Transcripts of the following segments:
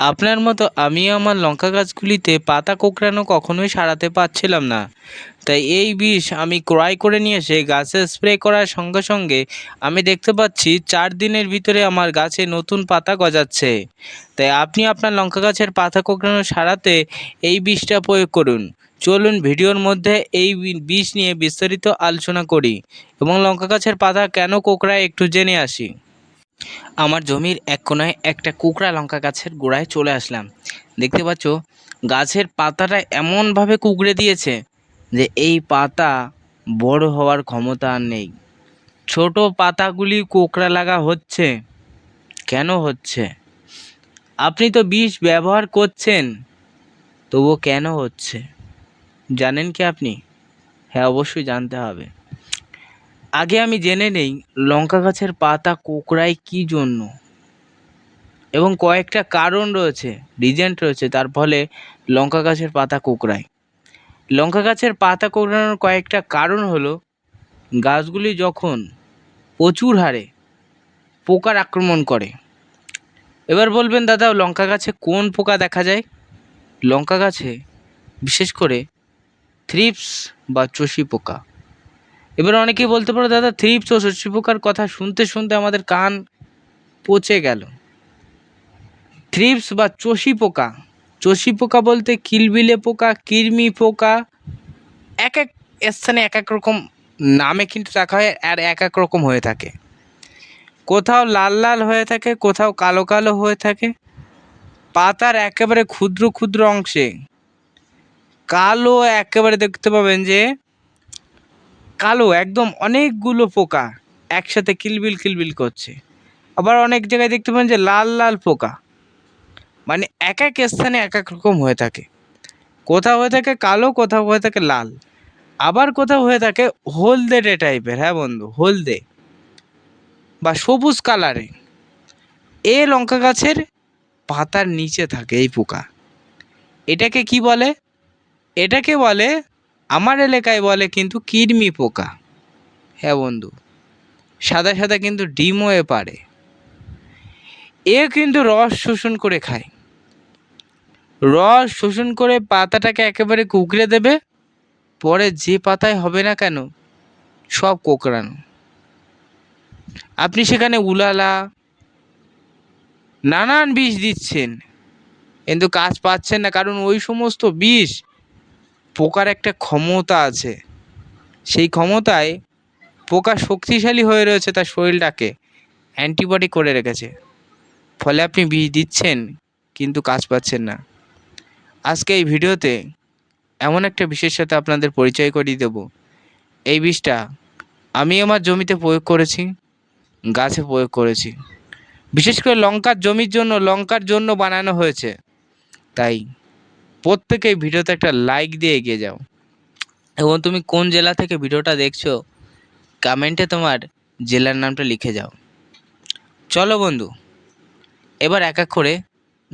আপনার মতো আমিও আমার লঙ্কা গাছগুলিতে পাতা কোঁকড়ানো কখনোই সারাতে পারছিলাম না। তাই এই বিষ আমি ক্রয় করে নিয়ে এসে গাছে স্প্রে করার সঙ্গে সঙ্গে আমি দেখতে পাচ্ছি চার দিনের ভিতরে আমার গাছে নতুন পাতা গজাচ্ছে। তাই আপনি আপনার লঙ্কা গাছের পাতা কোঁকড়ানো সারাতে এই বিষটা প্রয়োগ করুন। চলুন ভিডিওর মধ্যে এই বিষ নিয়ে বিস্তারিত আলোচনা করি এবং লঙ্কা গাছের পাতা কেন কোঁকড়ায় একটু জেনে আসি। আমার জমির এক কোনায় একটা কুকড়া লঙ্কা গাছের গোড়ায় চলে আসলাম। দেখতে পাচ্ছ, গাছের পাতাটা এমনভাবে কুকড়ে দিয়েছে যে এই পাতা বড় হওয়ার ক্ষমতা আর নেই। ছোট পাতাগুলি কোকড়া লাগা হচ্ছে। কেন হচ্ছে? আপনি তো বিষ ব্যবহার করছেন, তবুও কেন হচ্ছে? জানেন কি আপনি? হ্যাঁ অবশ্যই জানতে হবে। আগে আমি জেনে নেই, লঙ্কা গাছের পাতা কোঁকড়ায় কী জন্য? এবং কয়েকটা কারণ রয়েছে, রিজেন্ট রয়েছে, তার ফলে লঙ্কা গাছের পাতা কোঁকড়ায়। লঙ্কা গাছের পাতা কোঁকড়ানোর কয়েকটা কারণ হলো, গাছগুলি যখন প্রচুর হারে পোকার আক্রমণ করে। এবার বলবেন, দাদা, লঙ্কা গাছে কোন পোকা দেখা যায়? লঙ্কা গাছে বিশেষ করে থ্রিপস বা চষি পোকা। এবার অনেকেই বলতে পারো, দাদা থ্রিপস ও পোকার কথা শুনতে শুনতে আমাদের কান পচে গেল। থ্রিপস বা চষি পোকা। চষি পোকা বলতে কিলবিলে পোকা কৃমি পোকা, এক এক স্থানে এক এক রকম নামে কিন্তু রাখা হয় আর এক এক রকম হয়ে থাকে। কোথাও লাল লাল হয়ে থাকে, কোথাও কালো কালো হয়ে থাকে। পাতার একেবারে ক্ষুদ্র ক্ষুদ্র অংশে। কালো একেবারে দেখতে পাবেন যে কালো, একদম অনেকগুলো পোকা একসাথে কিলবিল কিলবিল করছে। আবার অনেক জায়গায় দেখতে পাবেন যে লাল লাল পোকা। মানে এক এক স্থানে এক এক রকম হয়ে থাকে। কোথাও হয়ে থাকে কালো, কোথাও হয়ে থাকে লাল। আবার কোথাও হয়ে থাকে হলদেটে টাইপের হ্যাঁ বন্ধু? হলদে বা সবুজ কালারে। এ লঙ্কা গাছের পাতার নিচে থাকে এই পোকা। এটাকে কি বলে? এটাকে বলে আমার এলাকায় বলে কিন্তু কৃমি পোকা। হ্যাঁ বন্ধু, সাদা সাদা কিন্তু ডিমও এ পারে। এ কিন্তু রস শোষণ করে খায়। রস শোষণ করে পাতাটাকে একেবারে কুকড়ে দেবে, পরে যে পাতায় হবে না কেন, সব কোকড়ানো। আপনি সেখানে উলালা, নানান বিষ দিচ্ছেন। কিন্তু কাজ পাচ্ছেন না, কারণ ওই সমস্ত বিষ পোকার একটা ক্ষমতা আছে। সেই ক্ষমতায় পোকা শক্তিশালী হয়ে রয়েছে তার শরীরটাকে, অ্যান্টিবডি করে রেখেছে। ফলে আপনি বিষ দিচ্ছেন, কিন্তু কাজ পাচ্ছেন না। আজকে এই ভিডিওতে এমন একটা বিষের সাথে আপনাদের পরিচয় করিয়ে দেব। এই বিষটা আমি আমার জমিতে প্রয়োগ করেছি, গাছে প্রয়োগ করেছি। বিশেষ করে লঙ্কার জমির জন্য, লঙ্কার জন্য বানানো হয়েছে। তাই প্রত্যেকে এই ভিডিওতে একটা লাইক দিয়ে এগিয়ে যাও। এবং তুমি কোন জেলা থেকে ভিডিওটা দেখছ কমেন্টে তোমার জেলার নামটা লিখে যাও। চলো বন্ধু, এবার এক এক করে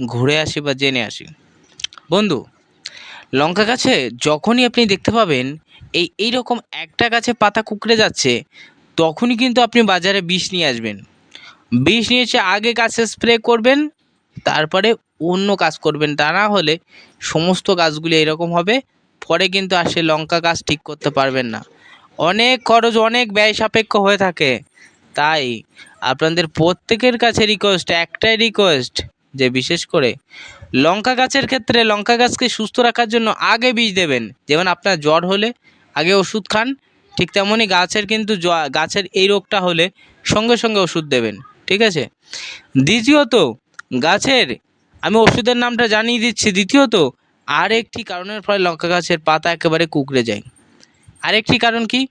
ঘুরে আসি বা জেনে আসি। বন্ধু, লঙ্কা গাছে যখনই আপনি দেখতে পাবেন, এই, এইরকম একটা গাছে পাতা কুকড়ে যাচ্ছে, তখনই কিন্তু আপনি বাজারে বিষ নিয়ে আসবেন। বিষ নিয়ে এসে আগে গাছে স্প্রে করবেন তারপরে অন্য কাজ করবেন। তা না হলে সমস্ত গাছগুলি এরকম হবে, পরে কিন্তু আর সে লঙ্কা গাছ ঠিক করতে পারবেন না। অনেক খরচ, অনেক ব্যয় সাপেক্ষ হয়ে থাকে। তাই আপনাদের প্রত্যেকের কাছে রিকোয়েস্ট একটাই রিকোয়েস্ট যে বিশেষ করে লঙ্কা গাছের ক্ষেত্রে লঙ্কা গাছকে সুস্থ রাখার জন্য আগে বীজ দেবেন। যেমন আপনার জ্বর হলে আগে ওষুধ খান, ঠিক তেমনই গাছের কিন্তু গাছের এই রোগটা হলে সঙ্গে সঙ্গে ওষুধ দেবেন, ঠিক আছে? দ্বিতীয়ত গাছের? আমি ওষুধের নামটা জানিয়ে দিচ্ছি, দ্বিতীয়ত, আরেকটি কারণের ফলে লঙ্কা গাছের পাতা একেবারে কুকড়ে যায়। আরেকটি কারণ কি?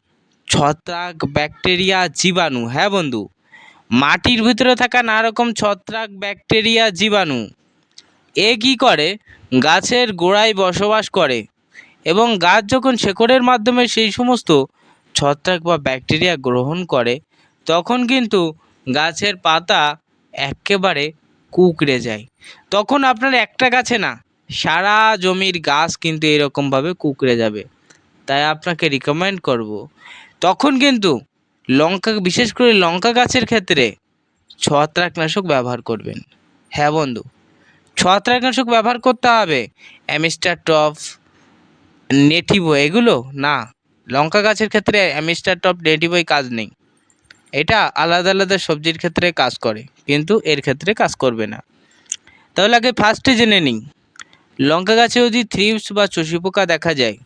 ছত্রাক, ব্যাকটেরিয়া, জীবাণু। হ্যাঁ বন্ধু, মাটির ভিতরে থাকা নানা রকম ছত্রাক, ব্যাকটেরিয়া, জীবাণু। এ কী করে? গাছের গোড়ায় বসবাস করে এবং গাছ যখন শেকড়ের মাধ্যমে সেই সমস্ত ছত্রাক বা ব্যাকটেরিয়া গ্রহণ করে, তখন কিন্তু গাছের পাতা একেবারে কুকড়ে যায়। তখন আপনার একটা গাছে না, সারা জমির গাছ কিন্তু এরকমভাবে কুকড়ে যাবে। তাই আপনাকে রিকমেন্ড করব। তখন কিন্তু লঙ্কা, বিশেষ করে লঙ্কা গাছের ক্ষেত্রে ছত্রাকনাশক ব্যবহার করবেন। হ্যাঁ বন্ধু, ছত্রাকনাশক ব্যবহার করতে হবে। অ্যামিস্টার টপ নেটিভো, এগুলো না। লঙ্কা গাছের ক্ষেত্রে অ্যামিস্টার টপ নেটিভোই কাজ নেই। এটা আলাদা আলাদা সবজির ক্ষেত্রে কাজ করে, কিন্তু এর ক্ষেত্রে কাজ করবে না। তাহলে আগে ফার্স্টে জেনে নিই। লঙ্কা গাছে যদি থ্রিপস বা চষি পোকা দেখা যায়,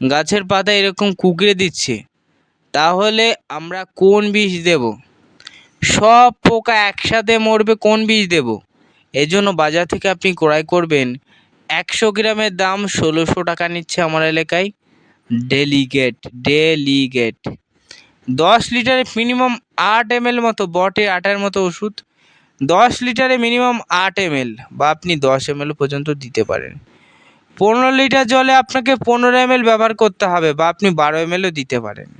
গাছের পাতা এরকম কুকড়ে দিচ্ছে, তাহলে আমরা কোন বিষ দেব? সব পোকা একসাথে মরবে কোন বিষ দেব? এই জন্য বাজার থেকে আপনি ক্রয় করবেন একশো গ্রামের দাম ষোলোশো টাকা নিচ্ছে আমার এলাকায়। ডেলিগেট ডেলিগেট দশ লিটারে মিনিমাম আট এম মতো, বটে আটার মতো ওষুধ। দশ লিটারে মিনিমাম আট এম বা আপনি দশ এম পর্যন্ত দিতে পারেন। পনেরো লিটার জলে আপনাকে পনেরো এম ব্যবহার করতে হবে বা আপনি বারো এম দিতে পারেন।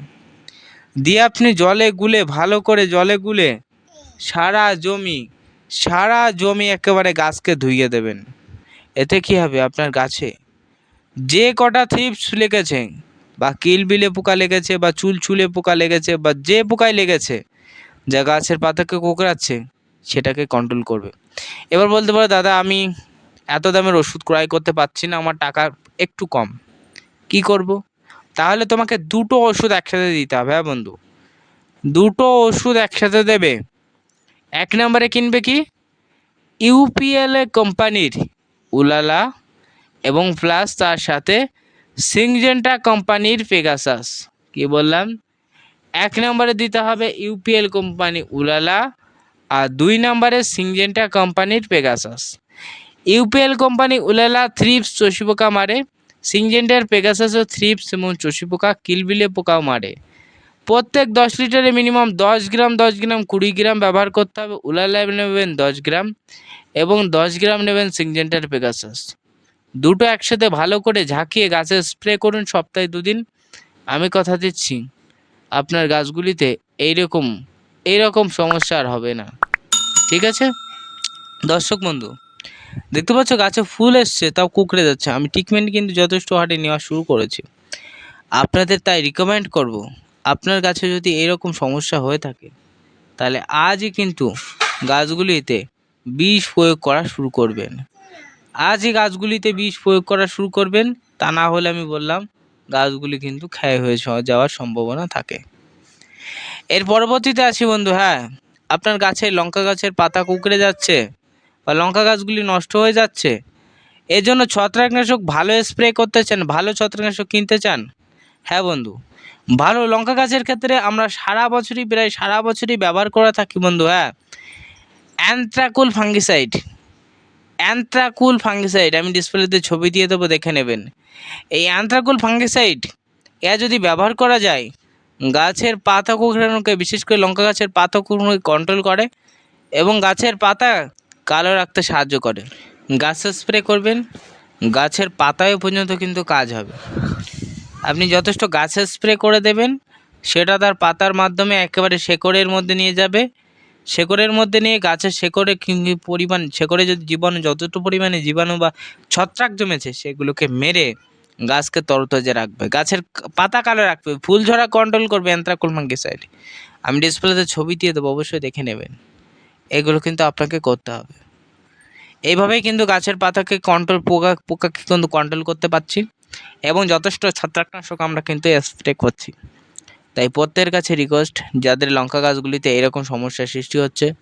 দিয়ে আপনি জলে গুলে, ভালো করে জলে গুলে সারা জমি সারা জমি একেবারে গাছকে ধুইয়ে দেবেন। এতে কি হবে আপনার গাছে? যে কটা থিপস লেগেছে বা কিলবিলে পোকা লেগেছে বা চুল চুলে পোকা লেগেছে বা যে পোকায় লেগেছে, যা গাছের পাতাকে কোকড়াচ্ছে, সেটাকে কন্ট্রোল করবে। এবার বলতে পারো, দাদা, আমি এত দামের ওষুধ ক্রয় করতে পারছি না, আমার টাকা একটু কম। কি করব? তাহলে তোমাকে দুটো ওষুধ একসাথে দিতে হবে হ্যাঁ বন্ধু? দুটো ওষুধ একসাথে দেবে। এক নম্বরে কিনবে কি? ইউপিএল কোম্পানির উলালা এবং প্লাস তার সাথে সিংজেন্টা কোম্পানির পেগাসাস। কি বললাম? এক নম্বরে দিতে হবে ইউপিএল কোম্পানি উলালা আর দুই নম্বরে সিংজেন্টা কোম্পানির Pegasus. UPL company Ulala thrips চষি পোকা মারে, সিংজেন্টার পেগাসাসও থ্রিপস এবং চষি পোকা কিলবিলে পোকাও মারে। প্রত্যেক দশ লিটারে মিনিমাম দশ গ্রাম দশ গ্রাম, কুড়ি গ্রাম ব্যবহার করতে হবে উলালা নেবেন দশ গ্রাম এবং দশ গ্রাম নেবেন সিংজেন্টার পেগাসাস। দুটো একসাথে ভালো করে ঝাঁকিয়ে গাছে স্প্রে করুন সপ্তাহে দুদিন। আমি কথা দিচ্ছি, আপনার গাছগুলিতে এইরকম এইরকম সমস্যা আর হবে না। ঠিক আছে? দর্শক বন্ধু, দেখতে পাচ্ছ গাছে ফুল এসছে, তাও কুকড়ে যাচ্ছে। আমি ট্রিটমেন্ট কিন্তু যথেষ্ট হারে নেওয়া শুরু করেছি। আপনাদের তাই রিকমেন্ড করব, আপনার গাছে যদি এরকম সমস্যা হয়ে থাকে, তাহলে আজই কিন্তু গাছগুলিতে বিষ প্রয়োগ করা শুরু করবেন। আজই গাছগুলিতে বিষ প্রয়োগ করা শুরু করবেন। তা না হলে আমি বললাম, গাছগুলি কিন্তু ক্ষয় হয়ে যাওয়ার সম্ভাবনা থাকে। এর পরবর্তীতে আসি বন্ধু হ্যাঁ আপনার গাছের লঙ্কা গাছের পাতা কুকড়ে যাচ্ছে বা লঙ্কা গাছগুলি নষ্ট হয়ে যাচ্ছে। এর জন্য ছত্রাকনাশক ভালো স্প্রে করতে চান, ভালো ছত্রাকনাশক কিনতে চান? হ্যাঁ বন্ধু, ভালো লঙ্কা গাছের ক্ষেত্রে আমরা সারা বছরই, প্রায় সারা বছরই ব্যবহার করে থাকি বন্ধু হ্যাঁ। অ্যান্থ্রাকুল ফাঙ্গিসাইড। অ্যান্থ্রাকুল ফাঙ্গিসাইড আমি ডিসপ্লেতে ছবি দিয়ে দেবো, দেখে নেবেন। এই অ্যান্থ্রাকুল ফাঙ্গিসাইড এ যদি ব্যবহার করা যায়, গাছের পাতা কুকড়ানোকে, বিশেষ করে লঙ্কা গাছের পাতা কুকড়ানোকে কন্ট্রোল করে এবং গাছের পাতা কালো রাখতে সাহায্য করে। গাছে স্প্রে করবেন, গাছের পাতায় পর্যন্ত কিন্তু কাজ হবে। আপনি যথেষ্ট গাছে স্প্রে করে দেবেন, সেটা তার পাতার মাধ্যমে একেবারে শেকড়ের মধ্যে নিয়ে যাবে শেকড়ের মধ্যে নিয়ে গাছের শেকড়ে পরিমাণ, শেকড়ে যদি জীবাণু, যতটুকু পরিমাণে জীবাণু বা ছত্রাক জমেছে, সেগুলোকে মেরে গাছকে তরতাজা রাখবে। গাছের পাতা কালো রাখবে, ফুল ঝরা কন্ট্রোল করবে অ্যান্থ্রাকুল ফাঙ্গিসাইড আমি ডিসপ্লেতে ছবি দিয়ে দেবো, অবশ্যই দেখে নেবেন। এগুলো কিন্তু আপনাকে করতে হবে। এইভাবেই কিন্তু গাছের পাতাকে কন্ট্রোল পোকা, পোকাকে কিন্তু কন্ট্রোল করতে পারছি। এবং যথেষ্ট ছত্রাকনাশক আমরা কিন্তু স্প্রে করছি। তাই প্রত্যেকের কাছে রিকোয়েস্ট যাদের লঙ্কা গাছগুলিতে এরকম সমস্যার সৃষ্টি হচ্ছে,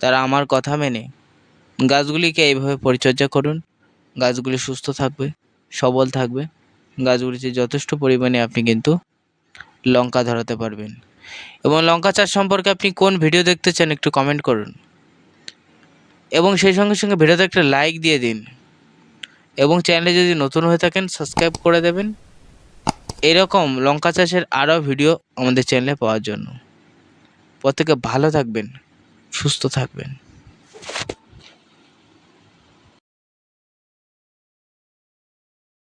তারা আমার কথা মেনে। গাছগুলিকে এইভাবে পরিচর্যা করুন। গাছগুলি সুস্থ থাকবে, সবল থাকবে। গাছগুলিতে যথেষ্ট পরিমাণে আপনি কিন্তু লঙ্কা ধরাতে পারবেন। এবং লঙ্কা চাষ সম্পর্কে আপনি কোন ভিডিও দেখতে চান একটু কমেন্ট করুন। এবং সেই সঙ্গে সঙ্গে ভিডিওতে একটা লাইক দিয়ে দিন। এবং চ্যানেলে যদি নতুন হয়ে থাকেন সাবস্ক্রাইব করে দেবেন। এরকম লঙ্কা চাষের আরও ভিডিও আমাদের চ্যানেলে পাওয়ার জন্য। প্রত্যেকে ভালো থাকবেন সুস্থ থাকবেন।